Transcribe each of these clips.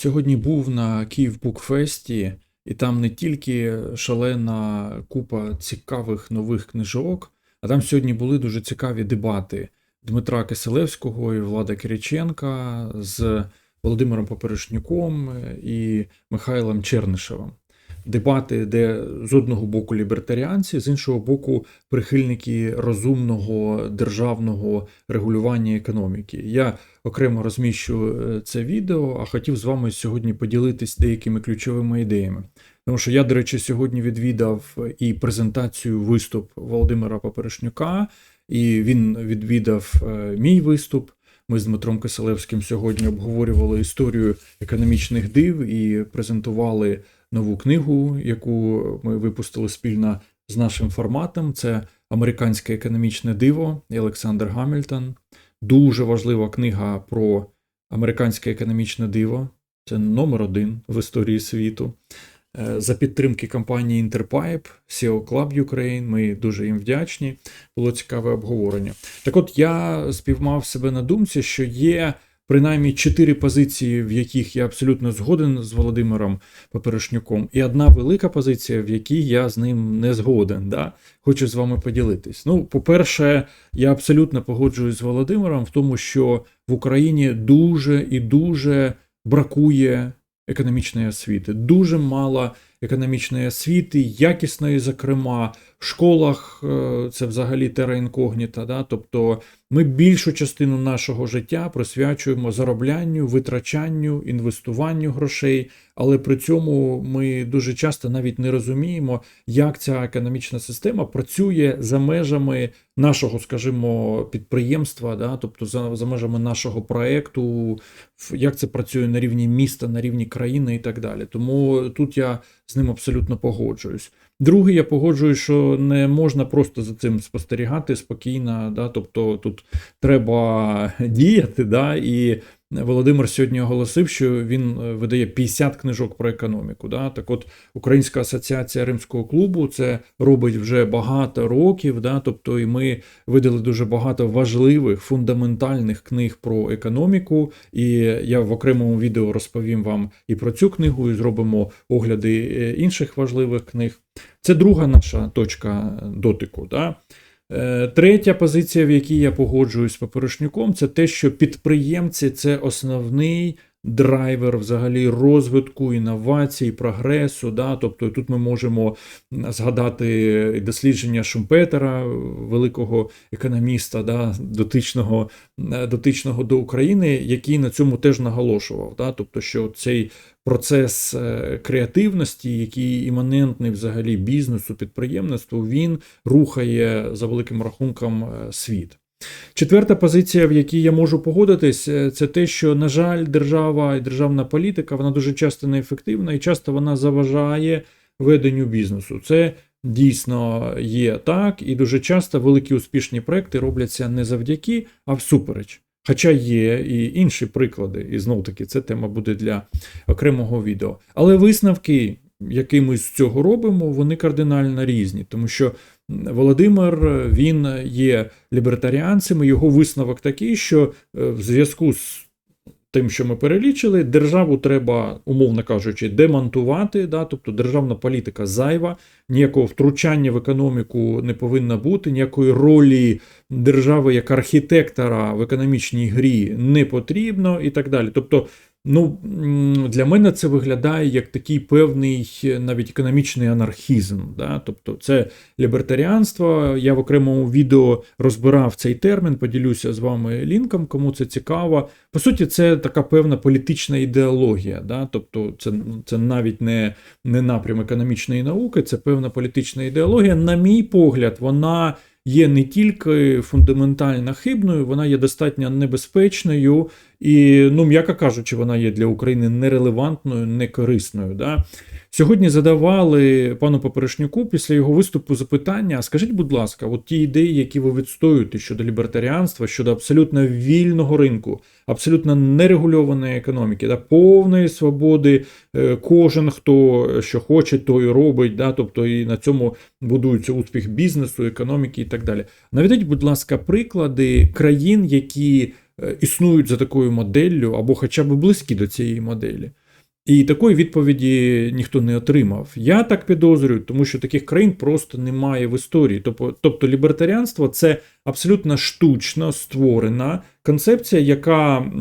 Сьогодні був на Київ Букфесті, і там не тільки шалена купа цікавих нових книжок, а там сьогодні були дуже цікаві дебати Дмитра Киселевського і Влада Кириченка з Володимиром Поперешнюком і Михайлом Чернишевим. Дебати, де з одного боку лібертаріанці, з іншого боку, прихильники розумного державного регулювання економіки. Я окремо розміщу е, це відео, а хотів з вами сьогодні поділитись деякими ключовими ідеями. Тому що я, до речі, сьогодні відвідав і презентацію виступ Володимира Поперешнюка, і він відвідав е, мій виступ. Ми з Дмитром Киселевським сьогодні обговорювали історію економічних див і презентували нову книгу, яку ми випустили спільно з нашим форматом. Це Американське економічне диво Олександр Гамільтон. Дуже важлива книга про американське економічне диво. Це номер один в історії світу. Е, За підтримки компанії Interpipe, SEO Club Ukraine, ми дуже їм вдячні. Було цікаве обговорення. Так от я спіймав себе на думці, що є принаймні чотири позиції, в яких я абсолютно згоден з Володимиром Поперешнюком, і одна велика позиція, в якій я з ним не згоден. Да? Хочу з вами поділитись. Ну, по-перше, я абсолютно погоджуюсь з Володимиром в тому, що в Україні дуже і дуже бракує економічної освіти. Дуже мало економічної освіти, якісної, зокрема, в школах е, це взагалі тера інкогніта. Да? Тобто ми більшу частину нашого життя присвячуємо зароблянню, витрачанню, інвестуванню грошей, але при цьому ми дуже часто навіть не розуміємо, як ця економічна система працює за межами нашого, скажімо, підприємства, да? тобто за, за межами нашого проекту, як це працює на рівні міста, на рівні країни і так далі. Тому тут я з ним абсолютно погоджуюсь. Друге, я погоджуюсь, що не можна просто за цим спостерігати спокійно. Да? Тобто тут треба діяти. Да? І Володимир сьогодні оголосив, що він видає 50 книжок про економіку. Да? Так от Українська асоціація Римського клубу це робить вже багато років. Да? Тобто, і ми видали дуже багато важливих фундаментальних книг про економіку. І я в окремому відео розповім вам і про цю книгу, і зробимо огляди е, інших важливих книг. Це друга наша точка дотику. Да? Е, Третя позиція, в якій я погоджуюсь з Поперешнюком, це те, що підприємці це основний драйвер взагалі розвитку, інновацій, прогресу. Да? Тобто тут ми можемо згадати дослідження Шумпетера, великого економіста, да? дотичного, дотичного до України, який на цьому теж наголошував. Да? Тобто, що цей процес е, креативності, який іманентний взагалі бізнесу, підприємництву, він рухає за великим рахунком е, світ. Четверта позиція, в якій я можу погодитись, е, це те, що, на жаль, держава і державна політика вона дуже часто неефективна і часто вона заважає веденню бізнесу. Це дійсно є так, і дуже часто великі успішні проекти робляться не завдяки, а всупереч. Хоча є і інші приклади, і знов таки це тема буде для окремого відео. Але висновки, які ми з цього робимо, вони кардинально різні, тому що Володимир він є лібертаріанцем, і його висновок такий, що е, в зв'язку з тим, що ми перелічили, державу треба, умовно кажучи, демонтувати. Да? Тобто державна політика зайва, ніякого втручання в економіку не повинна бути, ніякої ролі держави як архітектора в економічній грі не потрібно і так далі. Тобто, Ну, Для мене це виглядає як такий певний навіть економічний анархізм. Да? Тобто це лібертаріанство. Я в окремому відео розбирав цей термін, поділюся з вами лінком, кому це цікаво. По суті, це така певна політична ідеологія. Да? Тобто це це навіть не, не напрям економічної науки, це певна політична ідеологія. На мій погляд, вона є не тільки фундаментально хибною, вона є достатньо небезпечною і, ну, м'яко кажучи, вона є для України нерелевантною, некорисною. Да? Сьогодні задавали пану Поперешнюку після його виступу запитання: скажіть, будь ласка, от ті ідеї, які ви відстоюєте щодо лібертаріанства, щодо абсолютно вільного ринку, абсолютно нерегульованої економіки, да, повної свободи, е, кожен хто що хоче, той робить, да, тобто і на цьому будується успіх бізнесу, економіки і так далі. Наведіть, будь ласка, приклади країн, які. Е, існують за такою моделлю, або хоча б близькі до цієї моделі. І такої відповіді ніхто не отримав. Я так підозрюю, тому що таких країн просто немає в історії. Тобто, тобто лібертаріанство це абсолютно штучно створена концепція, яка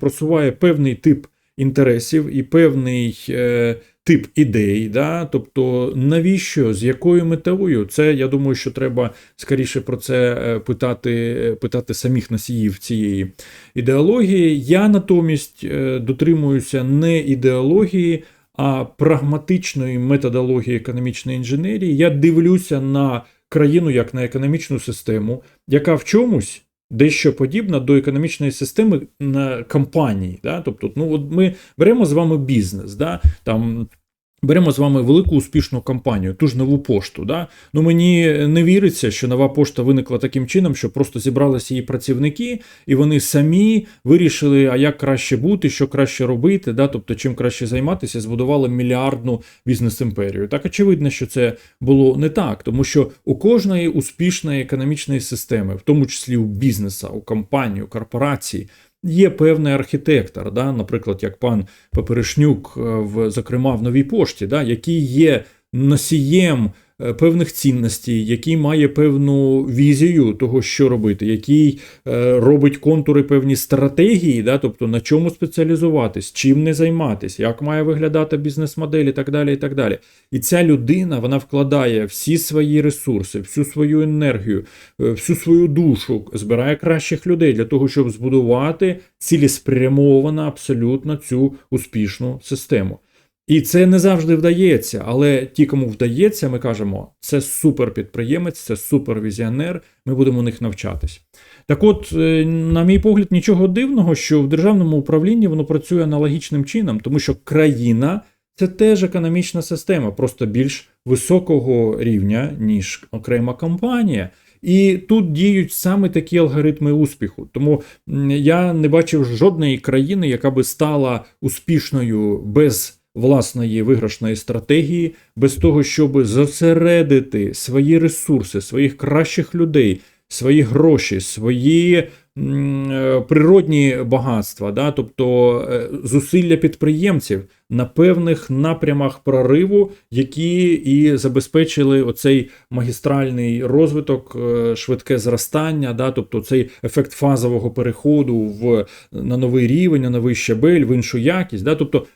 просуває певний тип інтересів і певний е, тип ідей. Да? Тобто, навіщо, з якою метою? Це я думаю, що треба скоріше про це е, питати, питати самих носіїв цієї ідеології. Я натомість е, дотримуюся не ідеології. А прагматичної методології економічної інженерії я дивлюся на країну як на економічну систему, яка в чомусь дещо подібна до економічної системи на компанії. Да? Тобто, ну от ми беремо з вами бізнес, да? там. Беремо з вами велику успішну компанію, ту ж нову пошту. Да? Ну мені не віриться, що нова пошта виникла таким чином, що просто зібралися її працівники, і вони самі вирішили, а як краще бути, що краще робити, да? тобто чим краще займатися, збудували мільярдну бізнес-імперію. Так очевидно, що це було не так, тому що у кожної успішної економічної системи, в тому числі у бізнеса, у компанії, у корпорації. Є певний архітектор, да, наприклад, як пан Паперишнюк, е, в, зокрема в новій пошті, да, який є носієм певних цінностей, який має певну візію того, що робити, який е, робить контури певні стратегії, да, тобто на чому спеціалізуватись, чим не займатися, як має виглядати бізнес-модель і так далі. І так далі. І ця людина вона вкладає всі свої ресурси, всю свою енергію, е, всю свою душу, збирає кращих людей для того, щоб збудувати цілеспрямовано абсолютно цю успішну систему. І це не завжди вдається, але ті, кому вдається, ми кажемо, це суперпідприємець, це супервізіонер, ми будемо у них навчатись. Так от, е, на мій погляд, нічого дивного, що в державному управлінні воно працює аналогічним чином, тому що країна це теж економічна система, просто більш високого рівня, ніж окрема компанія. І тут діють саме такі алгоритми успіху. Тому я не бачив жодної країни, яка би стала успішною без власної виграшної стратегії, без того, щоб зосередити свої ресурси, своїх кращих людей, свої гроші, свої е, природні багатства, да, тобто е, зусилля підприємців на певних напрямах прориву, які і забезпечили оцей магістральний розвиток, е, швидке зростання, да, тобто цей ефект фазового переходу в на новий рівень, на новий щабель, в іншу якість. Да, тобто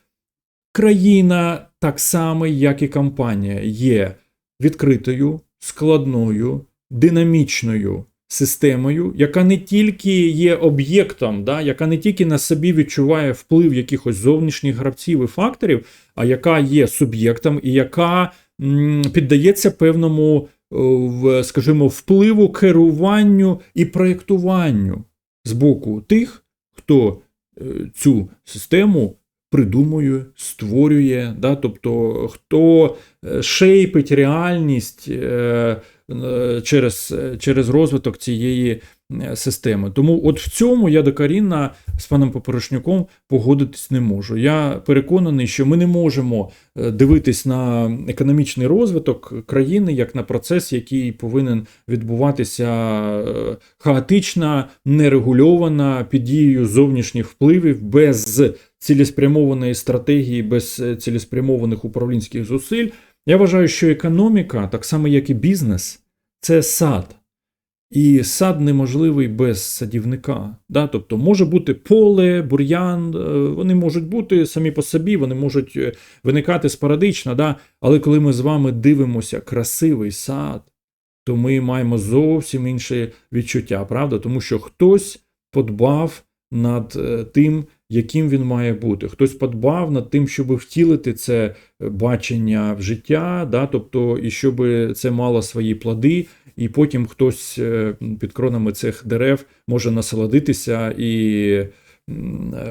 Країна, так само, як і компанія, є відкритою, складною, динамічною системою, яка не тільки є об'єктом, да, яка не тільки на собі відчуває вплив якихось зовнішніх гравців і факторів, а яка є суб'єктом і яка м, піддається певному, в, скажімо, впливу, керуванню і проєктуванню з боку тих, хто е, цю систему придумує, створює, да, тобто хто е, шейпить реальність е, е, через через розвиток цієї системи. Тому от в цьому я докорінно з паном Поперешнюком погодитись не можу. Я переконаний, що ми не можемо дивитись на економічний розвиток країни як на процес, який повинен відбуватися хаотично, нерегульовано під дією зовнішніх впливів без цілеспрямованої стратегії, без е, цілеспрямованих управлінських зусиль. Я вважаю, що економіка, так само як і бізнес, це сад. І сад неможливий без садівника. Да? Тобто може бути поле, бур'ян, е, вони можуть бути самі по собі, вони можуть е, виникати спорадично. Да? Але коли ми з вами дивимося красивий сад, то ми маємо зовсім інше відчуття, правда? Тому що хтось подбав над тим, яким він має бути. Хтось подбав над тим, щоб втілити це бачення в життя, да, тобто, і щоб це мало свої плоди, і потім хтось е, під кронами цих дерев може насолодитися і,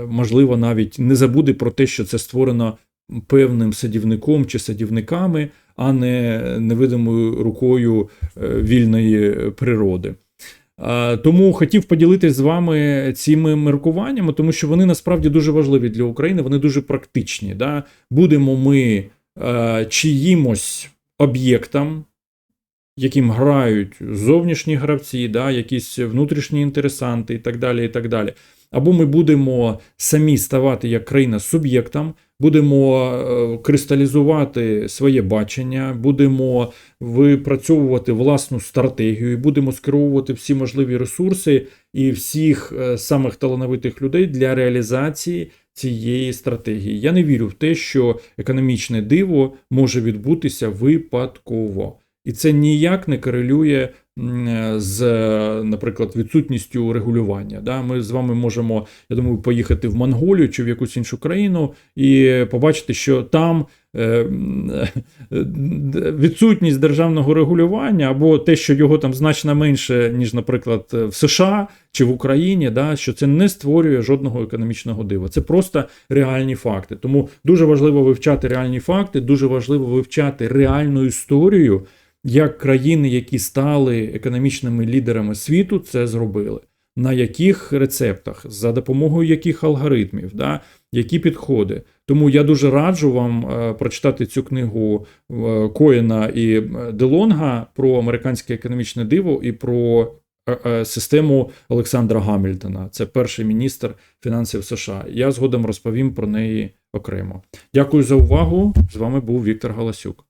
можливо, навіть не забуде про те, що це створено певним садівником чи садівниками, а не невидимою рукою е, вільної природи. Тому хотів поділитися з вами цими міркуваннями, тому що вони насправді дуже важливі для України, вони дуже практичні. Да? Будемо ми е, чиїмось об'єктом, яким грають зовнішні гравці, да? якісь внутрішні інтересанти і так далі. і так далі. Або ми будемо самі ставати як країна суб'єктом, будемо е, кристалізувати своє бачення, будемо випрацьовувати власну стратегію, будемо скеровувати всі можливі ресурси і всіх е, самих талановитих людей для реалізації цієї стратегії. Я не вірю в те, що економічне диво може відбутися випадково. І це ніяк не корелює е, з, наприклад, відсутністю регулювання. Да? Ми з вами можемо, я думаю, поїхати в Монголію чи в якусь іншу країну і побачити, що там е, е, відсутність державного регулювання або те, що його там значно менше, ніж, наприклад, в США чи в Україні, да, що це не створює жодного економічного дива. Це просто реальні факти. Тому дуже важливо вивчати реальні факти, дуже важливо вивчати реальну історію, як країни, які стали економічними лідерами світу, це зробили. На яких рецептах, за допомогою яких алгоритмів, да, які підходи. Тому я дуже раджу вам е, прочитати цю книгу е, Коїна і е, Делонга про американське економічне диво і про систему Олександра Гамільтона. Це перший міністр фінансів США. Я згодом розповім про неї окремо. Дякую за увагу. З вами був Віктор Галасюк.